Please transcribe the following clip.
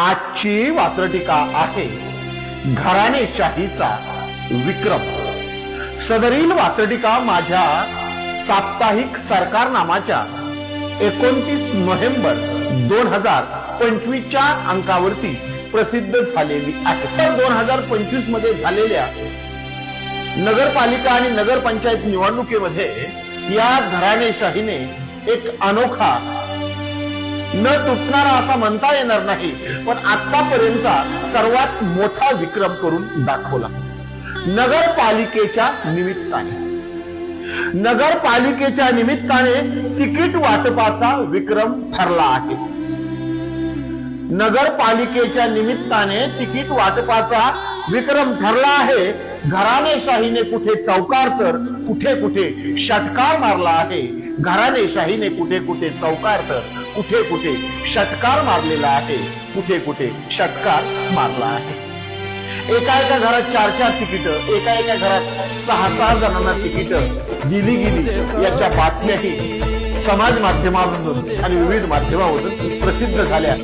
आजची वात्रटीका आहे घराणेशाहीचा विक्रम. सदरील वात्रटीका माझ्या साप्ताहिक सरकार नामाच्या एकोणतीस नोव्हेंबर दोन हजार पंचवीसच्या अंकावरती प्रसिद्ध झालेली आहे. तर दोन हजार पंचवीसमध्ये झालेल्या नगरपालिका आणि नगरपंचायत निवडणुकीमध्ये या घराणेशाहीने एक अनोखा न तुटणारा असा म्हणता येणार नाही. पण आतापर्यंत सर्वात मोठा विक्रम करून दाखवला. नगरपालिकेच्या निमित्ताने. नगरपालिकेच्या निमित्ताने तिकीट वाटपाचा विक्रम ठरला आहे. नगरपालिकेच्या निमित्ताने तिकीट वाटपाचा विक्रम ठरला आहे. घराणेशाहीने कुठे चौकार तर कुठे कुठे षटकार मारला आहे. घराणेशाहीने कुठे कुठे चौकार तर कुठे कुठे षटकार मारलेला आहे कुठे कुठे षटकार मारला आहे. एका एका घरात चार चार तिकीट एका एका घरात सहा सहा जणांना तिकीट दिली गेली. याच्या बातम्याही समाज माध्यमामधून आणि विविध माध्यमामधून प्रसिद्ध झाल्या.